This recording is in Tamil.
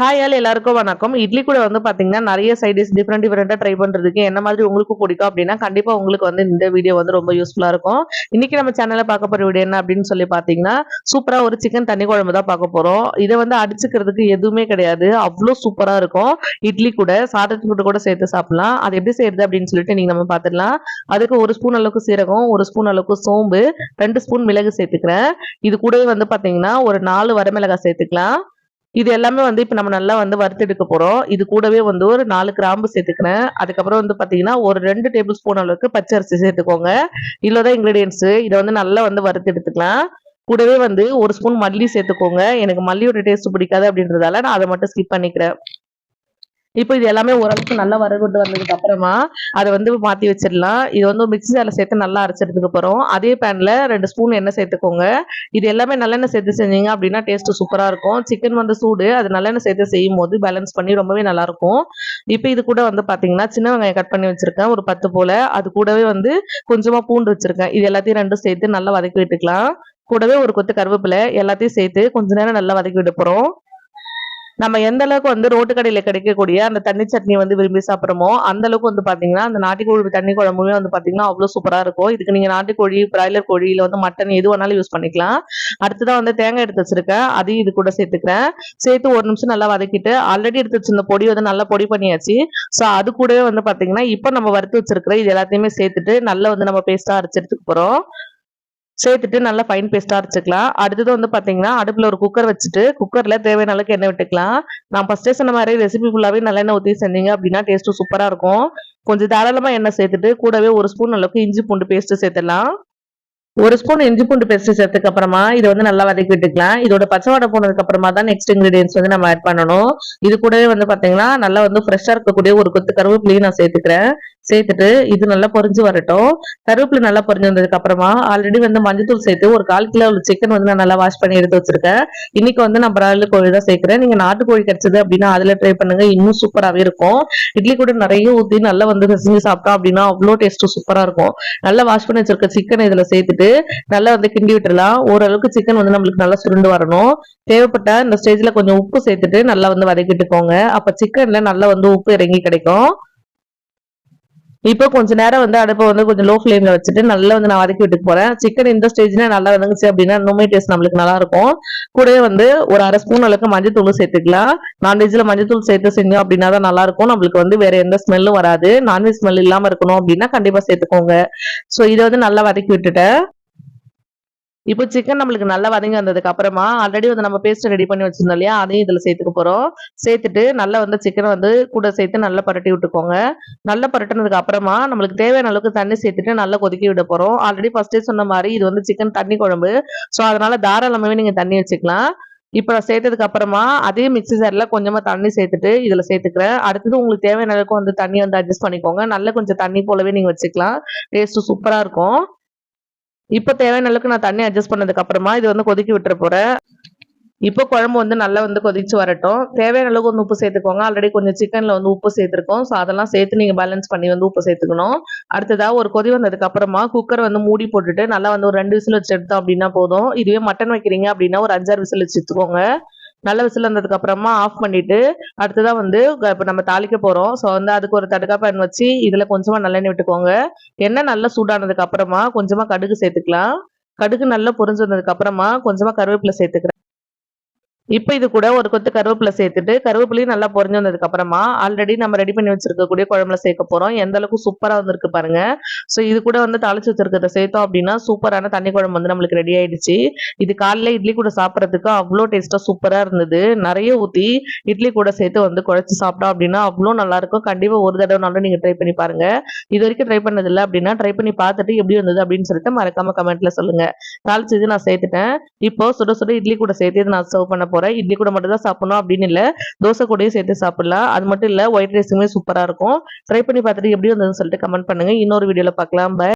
ஹாய் ஆல் எல்லாருக்கும் வணக்கம். இட்லி கூட வந்து பார்த்தீங்கன்னா நிறைய சைடிஸ் டிஃப்ரெண்ட் டிஃப்ரெண்ட்டாக ட்ரை பண்ணுறதுக்கு என்ன மாதிரி உங்களுக்கு பிடிக்கும் அப்படின்னா கண்டிப்பாக உங்களுக்கு வந்து இந்த வீடியோ வந்து ரொம்ப யூஸ்ஃபுல்லாக இருக்கும். இன்றைக்கி நம்ம சேனலில் பார்க்க போகிற வீடியோ என்ன அப்படின்னு சொல்லி பார்த்தீங்கன்னா சூப்பராக ஒரு சிக்கன் தண்ணி குழம்பு தான் பார்க்க போகிறோம் இதை வந்து அடிச்சுக்கிறதுக்கு எதுவுமே கிடையாது. அவ்வளோ சூப்பராக இருக்கும். இட்லி கூட சாதத்து கூட கூட சேர்த்து சாப்பிடலாம். அது எப்படி செய்யறது அப்படின்னு சொல்லிட்டு நீங்கள் நம்ம பார்த்துடலாம் அதுக்கு ஒரு ஸ்பூன் அளவுக்கு சீரகம் ஒரு ஸ்பூன் அளவுக்கு சோம்பு ரெண்டு ஸ்பூன் மிளகு சேர்த்துக்கிறேன். இது கூடவே வந்து பார்த்தீங்கன்னா ஒரு நாலு வரமிளகாய் சேர்த்துக்கலாம். இது எல்லாமே வந்து இப்போ நம்ம நல்லா வந்து வறுத்தெடுக்க போகிறோம் இது கூடவே வந்து ஒரு நாலு கிராம்பு சேர்த்துக்கினேன் அதுக்கப்புறம் வந்து பார்த்தீங்கன்னா ஒரு ரெண்டு டேபிள் ஸ்பூன் அளவுக்கு பச்சை அரிசி சேர்த்துக்கோங்க. இவ்வளோ தான் இன்க்ரீடியன்ஸு இதை வந்து நல்லா வந்து வறுத்து எடுத்துக்கலாம். கூடவே வந்து ஒரு ஸ்பூன் மல்லி சேர்த்துக்கோங்க. எனக்கு மல்லியோட டேஸ்ட் பிடிக்காது அப்படின்றதால நான் அதை மட்டும் ஸ்கிப் பண்ணிக்கிறேன். இப்போ இது எல்லாமே ஓரளவுக்கு நல்லா வரவிட்டு வந்ததுக்கு அப்புறமா அதை வந்து மாற்றி வச்சிடலாம். இது வந்து மிக்சி ஜாரில் சேர்த்து நல்லா அரைச்செடுத்துக்க போகிறோம் அதே பேனில் ரெண்டு ஸ்பூன் எண்ணெய் சேர்த்துக்கோங்க. இது எல்லாமே நல்லெண்ணெய் சேர்த்து செஞ்சீங்க அப்படின்னா டேஸ்ட்டு சூப்பராக இருக்கும். சிக்கன் வந்து சூடு அது நல்லெண்ணெய் சேர்த்து செய்யும் போது பேலன்ஸ் பண்ணி ரொம்பவே நல்லா இருக்கும். இப்போ இது கூட வந்து பார்த்தீங்கன்னா சின்ன வெங்காயம் கட் பண்ணி வச்சுருக்கேன். ஒரு பத்து போல். அது கூடவே வந்து கொஞ்சமாக பூண்டு வச்சுருக்கேன். இது எல்லாத்தையும் ரெண்டும் சேர்த்து நல்லா வதக்கி விட்டுக்கலாம். கூடவே ஒரு கொத்து கருவேப்பிலை எல்லாத்தையும் சேர்த்து கொஞ்ச நேரம் நல்லா வதக்கி விட போகிறோம் நம்ம எந்த அளவுக்கு வந்து ரோட்டு கடையில் கிடைக்கக்கூடிய அந்த தண்ணி சட்னி வந்து விரும்பி சாப்பிட்றோமோ அந்த அளவுக்கு வந்து பார்த்தீங்கன்னா அந்த நாட்டுக்கோழி தண்ணி குழம்புமே வந்து பார்த்தீங்கன்னா அவ்வளோ சூப்பராக இருக்கும். இதுக்கு நீங்கள் நாட்டுக்கோழி பிராய்லர் கோழி வந்து மட்டன் எது வேணாலும் யூஸ் பண்ணிக்கலாம். அடுத்ததான் வந்து தேங்காய் எடுத்து வச்சிருக்கேன். அதையும் இது கூட சேர்த்துக்கிறேன். சேர்த்து ஒரு நிமிஷம் நல்லா வதக்கிட்டு ஆல்ரெடி எடுத்து வச்சிருந்த பொடி வந்து நல்லா பொடி பண்ணியாச்சு. ஸோ அது கூடவே வந்து பார்த்தீங்கன்னா இப்போ நம்ம வறுத்து வச்சிருக்கிற இது எல்லாத்தையுமே சேர்த்துட்டு நல்லா வந்து நம்ம பேஸ்டா அரைச்செடுத்துக்க போகிறோம் சேர்த்துட்டு நல்லா ஃபைன் பேஸ்ட்டாக அரைச்சிக்கலாம். அடுத்தது வந்து பார்த்தீங்கன்னா அடுப்பில் ஒரு குக்கர் வச்சுட்டு குக்கரில் தேவையான அளவுக்கு எண்ணெய் விட்டுக்கலாம். நான் ஃபஸ்ட்டே சொன்ன மாதிரி ரெசிபி ஃபுல்லாகவே நல்லெண்ணெய் ஊற்றி செஞ்சீங்க அப்படின்னா டேஸ்ட்டும் சூப்பராக இருக்கும். கொஞ்சம் தாராளமாக எண்ணெய் சேர்த்துட்டு கூடவே ஒரு ஸ்பூன் அளவுக்கு இஞ்சி பூண்டு பேஸ்ட்டு சேர்த்துடலாம். ஒரு ஸ்பூன் இஞ்சி பூண்டு பேஸ்ட் சேர்த்துக்கப்புறமா இதை வந்து நல்லா வதக்கி விட்டுக்கலாம். இதோட பச்சை வடை போனதுக்கு அப்புறமா தான் நெக்ஸ்ட் இன்கிரீடியன்ஸ் வந்து நம்ம ஆட் பண்ணணும். இது கூடவே வந்து பாத்தீங்கன்னா நல்லா வந்து ஃப்ரெஷ்ஷா இருக்கக்கூடிய ஒரு கொத்து கருவேப்பிலையும் நான் சேர்த்துக்கிறேன். சேர்த்துட்டு இது நல்லா பொரிஞ்சு வரட்டும். கருவேப்பிலை நல்லா பொரிஞ்சு வந்ததுக்கு அப்புறமா ஆல்ரெடி வந்து மஞ்சத்தூள் சேர்த்து ஒரு கால் கிலோ உள்ள சிக்கன் வந்து நான் நல்லா வாஷ் பண்ணி எடுத்து வச்சிருக்கேன். இன்னைக்கு வந்து நான் பிராய்லர் கோழி தான் சேர்க்கிறேன். நீங்க நாட்டுக்கோழி கிடைச்சது அப்படின்னா அதுல ட்ரை பண்ணுங்க. இன்னும் சூப்பராகவே இருக்கும். இட்லி கூட நிறைய ஊற்றி நல்லா வந்து செஞ்சு சாப்பிட்டோம் அப்படின்னா அவ்வளோ டேஸ்ட் சூப்பரா இருக்கும். நல்லா வாஷ் பண்ணி வச்சிருக்க சிக்கன் இதுல சேர்த்துட்டு நல்லா வந்து கிண்டி விட்டுடலாம். ஓரளவுக்கு சிக்கன் வந்து நம்மளுக்கு நல்லா சுருண்டு வரணும். தேவைப்பட்ட இந்த ஸ்டேஜ்ல கொஞ்சம் உப்பு சேர்த்துட்டு நல்லா வந்து வதக்கிட்டுக்கோங்க. அப்ப சிக்கன்ல நல்லா வந்து உப்பு இறங்கி கிடைக்கும். இப்போ கொஞ்ச நேரம் வந்து அடுப்பை வந்து கொஞ்சம் லோ ஃப்ளேம்ல வச்சுட்டு நல்லா வந்து நான் வதக்கி விட்டு போறேன். சிக்கன் இந்த ஸ்டேஜ்ல நல்லா வந்துச்சு அப்படின்னா இன்னுமே டேஸ்ட் நம்மளுக்கு நல்லா இருக்கும். கூடவே வந்து ஒரு அரை ஸ்பூன் அளவுக்கு மஞ்சள் தூள் சேர்த்துக்கலாம். நான்வெஜ்ல மஞ்சள் தூள் சேர்த்து செஞ்சோம் அப்படின்னா தான் நல்லா இருக்கும். நம்மளுக்கு வந்து வேற எந்த ஸ்மெல்லும் வராது. நான்வெஜ் ஸ்மெல் இல்லாம இருக்கணும் அப்படின்னா கண்டிப்பா சேர்த்துக்கோங்க. ஸோ இதை வந்து நல்லா வதக்கி விட்டுட்டேன். இப்போ சிக்கன் நம்மளுக்கு நல்லா வதங்கி வந்ததுக்கு அப்புறமா ஆல்ரெடி வந்து நம்ம பேஸ்ட் ரெடி பண்ணி வச்சிருந்தோம் இல்லையா? அதையும் இதில் சேர்த்துக்க போகிறோம் சேர்த்துட்டு நல்லா வந்து சிக்கனை வந்து கூட சேர்த்து நல்லா பரட்டி விட்டுக்கோங்க. நல்லா பரட்டினதுக்கு அப்புறமா நம்மளுக்கு தேவையான அளவுக்கு தண்ணி சேர்த்துட்டு நல்லா கொதிக்க விட போகிறோம் ஆல்ரெடி ஃபர்ஸ்டே சொன்ன மாதிரி இது வந்து சிக்கன் தண்ணி குழம்பு. ஸோ அதனால தாராளமாகவே நீங்கள் தண்ணி வச்சுக்கலாம். இப்போ நான் சேர்த்ததுக்கு அப்புறமா அதே மிக்சி ஜாரில் கொஞ்சமாக தண்ணி சேர்த்துட்டு இதில் சேர்த்துக்கிறேன். அடுத்தது உங்களுக்கு தேவையான அளவுக்கு வந்து தண்ணி வந்து அட்ஜஸ்ட் பண்ணிக்கோங்க. நல்ல கொஞ்சம் தண்ணி போலவே நீங்கள் வச்சுக்கலாம். டேஸ்ட்டு சூப்பராக இருக்கும். இப்போ தேவையான அளவுக்கு நான் தண்ணி அட்ஜஸ்ட் பண்ணதுக்கு அப்புறமா இது வந்து கொதிக்க விட்டுற போறேன். இப்போ குழம்பு வந்து நல்லா வந்து கொதிச்சு வரட்டும். தேவையான அளவுக்கு வந்து உப்பு சேர்த்துக்கோங்க. ஆல்ரெடி கொஞ்சம் சிக்கன்ல வந்து உப்பு சேர்த்துருக்கோம். ஸோ அதெல்லாம் சேர்த்து நீங்க பேலன்ஸ் பண்ணி வந்து உப்பு சேர்த்துக்கணும். அடுத்ததா ஒரு கொதி வந்ததுக்கு அப்புறமா குக்கர் வந்து மூடி போட்டுட்டு நல்லா வந்து ஒரு ரெண்டு விசில் வச்சு எடுத்தோம் அப்படின்னா போதும். இதுவே மட்டன் வைக்கிறீங்க அப்படின்னா ஒரு அஞ்சாறு விசில் வச்சு எடுத்துக்கோங்க. நல்ல விசில் வந்ததுக்கு அப்புறமா ஆஃப் பண்ணிட்டு அடுத்ததான் வந்து இப்போ நம்ம தாளிக்க போகிறோம் ஸோ வந்து அதுக்கு ஒரு தடுக்கா பேன் வச்சு இதில் கொஞ்சமாக நல்லெண்ணெய் விட்டுக்கோங்க. எண்ணெய் நல்லா சூடானதுக்கு அப்புறமா கொஞ்சமாக கடுகு சேர்த்துக்கலாம். கடுகு நல்லா பொரிஞ்சு வந்ததுக்கு அப்புறமா கொஞ்சமாக கருவேப்பிலை சேர்த்துக்கிறேன். இப்போ இது கூட ஒரு கொத்து கருவேப்பிலை சேர்த்துட்டு கருவேப்பிலையும் நல்லா பொறிஞ்சு வந்ததுக்கு அப்புறமா ஆல்ரெடி நம்ம ரெடி பண்ணி வச்சிருக்கக்கூடிய குழம்புல சேர்க்க போறோம். எந்த அளவுக்கு சூப்பரா வந்திருக்கு பாருங்க. ஸோ இது கூட வந்து தாளிச்சு வச்சிருக்கிறத சேர்த்தோம் அப்படின்னா சூப்பரான தண்ணி குழம்பு வந்து நம்மளுக்கு ரெடி ஆயிடுச்சு. இது காலைல இட்லி கூட சாப்பிட்றதுக்கு அவ்வளோ டேஸ்டா சூப்பரா இருந்தது. நிறைய ஊற்றி இட்லி கூட சேர்த்து வந்து குழச்சி சாப்பிட்டோம் அப்படின்னா அவ்வளோ நல்லா இருக்கும். கண்டிப்பா ஒரு தடவைனாலும் நீங்க ட்ரை பண்ணி பாருங்க. இது வரைக்கும் ட்ரை பண்ணதில்லை அப்படின்னா ட்ரை பண்ணி பார்த்துட்டு எப்படி வந்தது அப்படின்னு சொல்லிட்டு மறக்காம கமெண்ட்ல சொல்லுங்க. தாளிச்சது நான் சேர்த்துட்டேன். இப்போ சுட சுட இட்லி கூட சேர்த்து நான் சர்வ் பண்ண போறேன். இட்லி கூட மட்டும் தான் சாப்பிடணும் அப்படின்னு இல்லை. தோசை கூடயும் சேர்த்து சாப்பிடலாம். அது மட்டும் இல்லை ஒயிட் ரைஸுமே சூப்பராக இருக்கும். ட்ரை பண்ணி பார்த்துட்டு எப்படி வந்ததுன்னு சொல்லிட்டு கமெண்ட் பண்ணுங்க. இன்னொரு வீடியோவில் பார்க்கலாம். பை